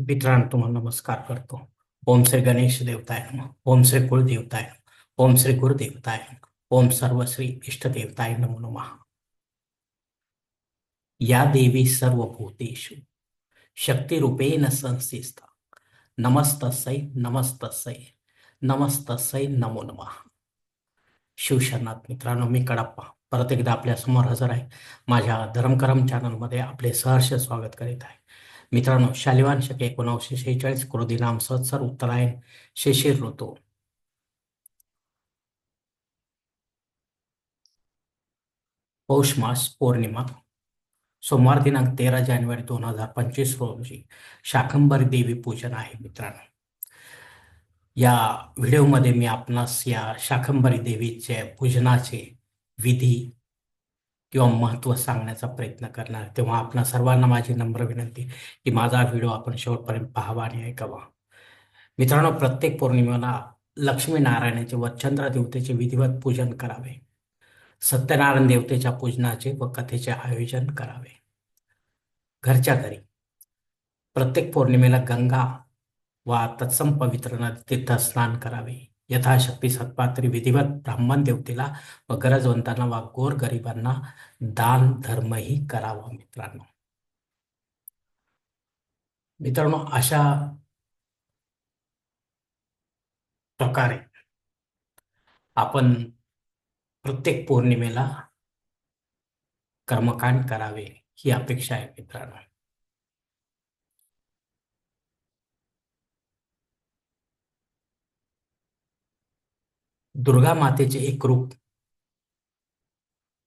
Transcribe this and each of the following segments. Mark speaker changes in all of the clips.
Speaker 1: मित्रांनो तुम्हाला नमस्कार करतो. ओम श्री गणेश देवताय नमः. ओम श्री कुलदेवताय नमः. ओम श्री गुरुदेवताय ओम सर्व श्री इष्टदेवताय नमो नमः. या देवी सर्व भूतेषु शक्तिरूपेण संस्थिता नमस्तस्यै नमस्तस्यै नमस्तस्यै नमो नमः. शिवशरणात मित्रांनो मी कडप्पा. परत एकदा आपल्यासमोर हजर आहे. माझ्या धर्मकरम चॅनलमध्ये आपले सहर्ष स्वागत करीत आहे. मित्रांनो शालिवान शके एकोणीसशे शेहेचाळीस कृदिनाम संवत्सर उत्तरायण शेशिर ऋतू. पौष मास पौर्णिमा सोमवार दिनांक तेरा जानेवारी दोन हजार पंचवीस रोजी शाकंभरी देवी पूजन आहे मित्रांनो. या व्हिडिओमध्ये मी आपणास या शाकंभरी देवीचे पूजनाचे विधी किंवा महत्त्व सांगण्याचा प्रयत्न करणार. तेव्हा आपणा सर्वांना माझी नम्र विनंती की माझा व्हिडिओ आपण शेवटपर्यंत पाहावा आणि ऐकावा. मित्रांनो प्रत्येक पौर्णिमेला लक्ष्मीनारायणाचे व चंद्र देवतेचे विधिवत पूजन करावे. सत्यनारायण देवतेच्या पूजनाचे व कथेचे आयोजन करावे. घरच्या घरी. प्रत्येक पौर्णिमेला गंगा वा तत्सम पवित्र नदी तीर्थ स्नान करावे. यथाशक्ती सत्पात्री विधिवत ब्राह्मण देवतेला व गरजवंतांना वा गोर गरिबांना दान धर्मही करावा मित्रांनो. मित्रांनो अशा प्रकारे आपण प्रत्येक पौर्णिमेला कर्मकांड करावे ही अपेक्षा आहे मित्रांनो. दुर्गा मातेचे एक रूप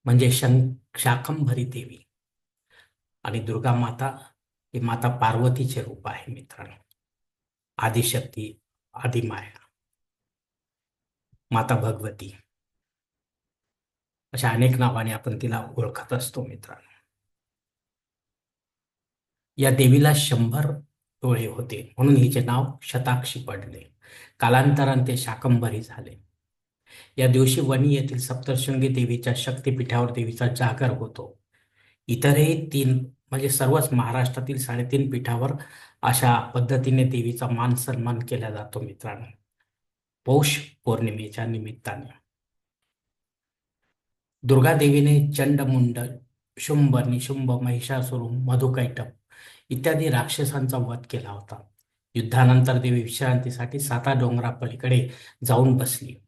Speaker 1: म्हणजे शं शाकंभरी देवी. आणि दुर्गा माता ही माता पार्वतीचे रूप आहे मित्रांनो. आदिशक्ती आदिमाया माता भगवती. अशा अनेक नावाने आपण तिला ओळखत असतो मित्रांनो. या देवीला शंभर डोळे होते. म्हणून हिचे नाव शताक्षी पडले. कालांतराने ते शाकंभरी झाले. या दिवशी वणी येथील सप्तशृंगी देवीच्या शक्तीपीठावर देवीचा जागर होतो. इतरही तीन म्हणजे सर्वच महाराष्ट्रातील साडेतीन पीठावर अशा पद्धतीने देवीचा मान सन्मान केला जातो मित्रांनो. पौष पौर्णिमेच्या निमित्ताने. दुर्गा देवीने चंडमुंड शुंभ निशुंभ महिषासुर मधुकैटप इत्यादी राक्षसांचा वध केला होता. युद्धानंतर देवी विश्रांतीसाठी साता डोंगरापलीकडे जाऊन बसली.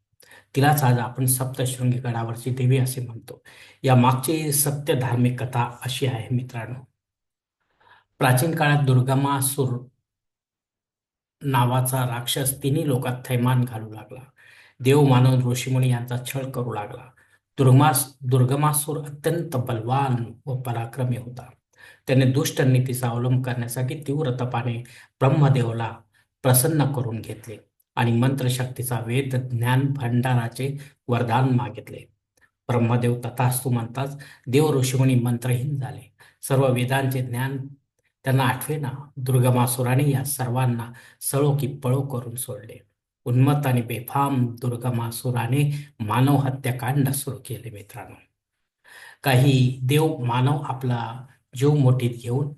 Speaker 1: तिलाच आज आपण सप्तशृंगी गडावरची देवी असे म्हणतो. या मागची सत्य धार्मिक कथा अशी आहे मित्रांनो. प्राचीन काळात दुर्गमासूर नावाचा राक्षस तिन्ही लोकात थैमान घालू लागला. देव मानव ऋषीमुनी यांचा छळ करू लागला. दुर्गमास दुर्गमासूर अत्यंत बलवान व पराक्रमी होता. त्याने दुष्ट नीतीचा अवलंब करण्यासाठी तीव्र तपाने ब्रह्मदेवला प्रसन्न करून घेतले. आणि मंत्रशक्तीचा वेद ज्ञान भंडाराचे वरदान मागितले. ब्रह्मदेव तथास्तू म्हणताच देव ऋषीमुनी मंत्रहीन झाले. सर्व वेदांचे ज्ञान त्यांना आठवेना दुर्गमासुराने या सर्वांना सळो की पळो करून सोडले. उन्मत्त आणि बेफाम दुर्गमासुराने मानव हत्याकांड सुरू केले मित्रांनो. काही देव मानव आपला जीव मोठीत घेऊन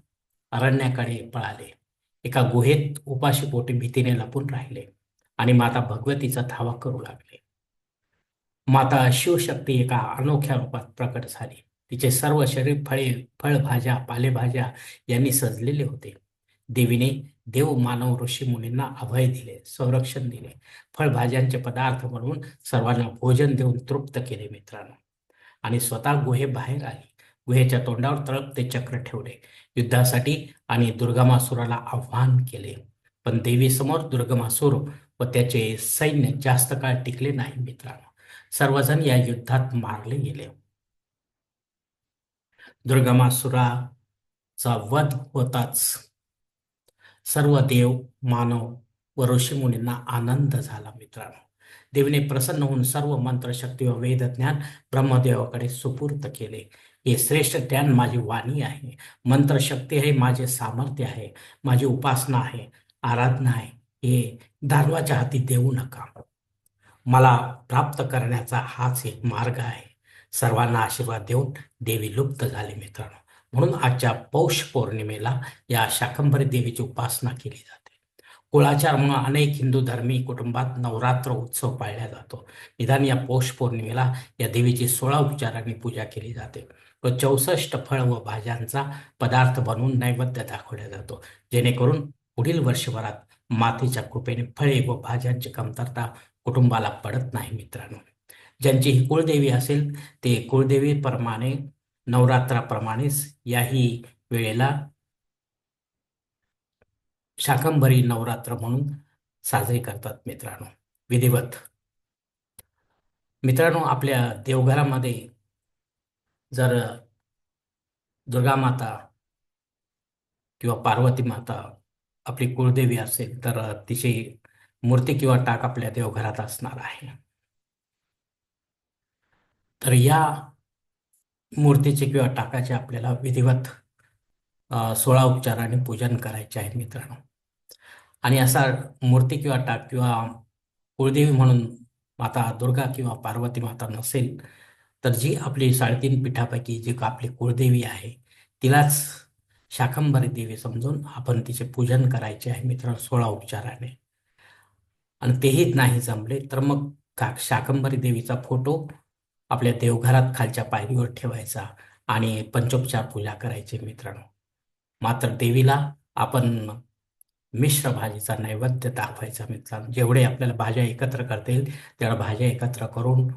Speaker 1: अरण्याकडे पळाले. एका गुहेत उपाशी पोटी भीतीने लपून राहिले. आणि माता भगवतीचा धावा करू लागले. माता शिवशक्ती एका अनोख्या रूपात प्रकट झाली. तिचे सर्व शरीर फळे फळभाज्या पालेभाज्या यांनी सजलेले होते. देवीने देव मानव ऋषी मुनींना अभय दिले संरक्षण दिले फळभाज्यांचे पदार्थ म्हणून सर्वांना भोजन देऊन तृप्त केले मित्रांनो. आणि स्वतः गुहे बाहेर आली. गुहेच्या तोंडावर तळप ते चक्र ठेवले. युद्धासाठी आणि दुर्गमासुराला आव्हान केले. पण देवीसमोर दुर्गमासूर व त्याचे सैन्य जास्त काळ टिकले नाही मित्रांनो. सर्वजण या युद्धात मारले गेले. दुर्गमासुराचा वध होताच सर्व देव मानव व ऋषीमुनींना आनंद झाला मित्रांनो. देवीने प्रसन्न होऊन सर्व मंत्रशक्ती व वेदज्ञान ब्रह्मदेवाकडे सुपूर्त केले. हे श्रेष्ठ ज्ञान माझी वाणी आहे. मंत्रशक्ती हे माझे सामर्थ्य आहे माझी उपासना आहे आराधना आहे. हे दानवाच्या हाती देऊ नका. मला प्राप्त करण्याचा हाच एक मार्ग आहे. सर्वांना आशीर्वाद देऊन देवी लुप्त झाली मित्रांनो. म्हणून आजच्या पौष पौर्णिमेला या शाकंभरी देवीची उपासना केली जाते. कुळाचार म्हणून अनेक हिंदू धर्मी कुटुंबात नवरात्र उत्सव पाळला जातो. निदान या पौष पौर्णिमेला या देवीची सोळा उपचारांनी पूजा केली जाते. व चौसष्ट फळ व भाज्यांचा पदार्थ बनवून नैवेद्य दाखवला जातो. जेणेकरून पुढील वर्षभरात मातेच्या कृपेने फळे व भाज्यांची कमतरता कुटुंबाला पडत नाही मित्रांनो. ज्यांची ही कुळदेवी असेल ते कुळदेवीप्रमाणे नवरात्राप्रमाणेच याही वेळेला शाकंभरी नवरात्र म्हणून साजरी करतात मित्रांनो. विधिवत. मित्रांनो आपल्या देवघरामध्ये जर दुर्गा माता किंवा पार्वती माता आपली कुळदेवी असेल तर तिची मूर्ती किंवा टाक आपल्या देवघरात असणार आहे. तर या मूर्तीचे किंवा टाकाचे आपल्याला विधिवत सोळा उपचाराने पूजन करायचे आहे मित्रांनो. आणि असा मूर्ती किंवा टाक किंवा कुळदेवी म्हणून माता दुर्गा किंवा पार्वती माता नसेल तर जी आपली साडेतीन पीठापैकी जी आपली कुळदेवी आहे तिलाच शाकंभरी देवी समजून आपण तिचे पूजन करायचे आहे मित्रांनो सोळा उपचाराने. आणि तेही नाही जमले तर मग का शाकंभरी देवीचा फोटो आपल्या देवघरात खालच्या पायरीवर ठेवायचा आणि पंचोपचार पूजा करायचे मित्रांनो. मात्र देवीला आपण मिश्र भाजीचा नैवेद्य दाखवायचा मित्रांनो. जेवढे आपल्याला भाज्या एकत्र करता येईल तेवढ्या भाज्या एकत्र करून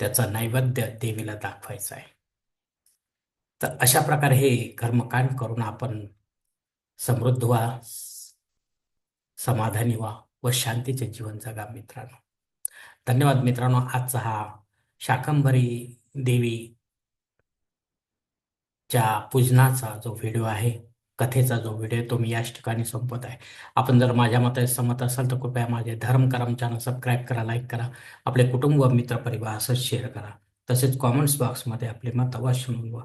Speaker 1: त्याचा नैवेद्य देवीला दाखवायचा आहे. तर अशा प्रकारे हे कर्मकांड करून आपण समृद्ध व्हा समाधानी व्हा व शांतीचे जीवन जगा मित्रांनो. धन्यवाद मित्रांनो. आजचा हा शाकंभरी देवीच्या पूजनाचा जो व्हिडिओ आहे कथेचा जो व्हिडिओ तो मी याच ठिकाणी संपत आहे. आपण जर माझ्या मते सहमत असाल तर कृपया माझे धर्म करम चॅनल सबस्क्राईब करा लाईक करा आपले कुटुंब व मित्र परिवार असंच शेअर करा. तसेच कॉमेंट्स बॉक्समध्ये आपले मत अवश्य नोंदवा.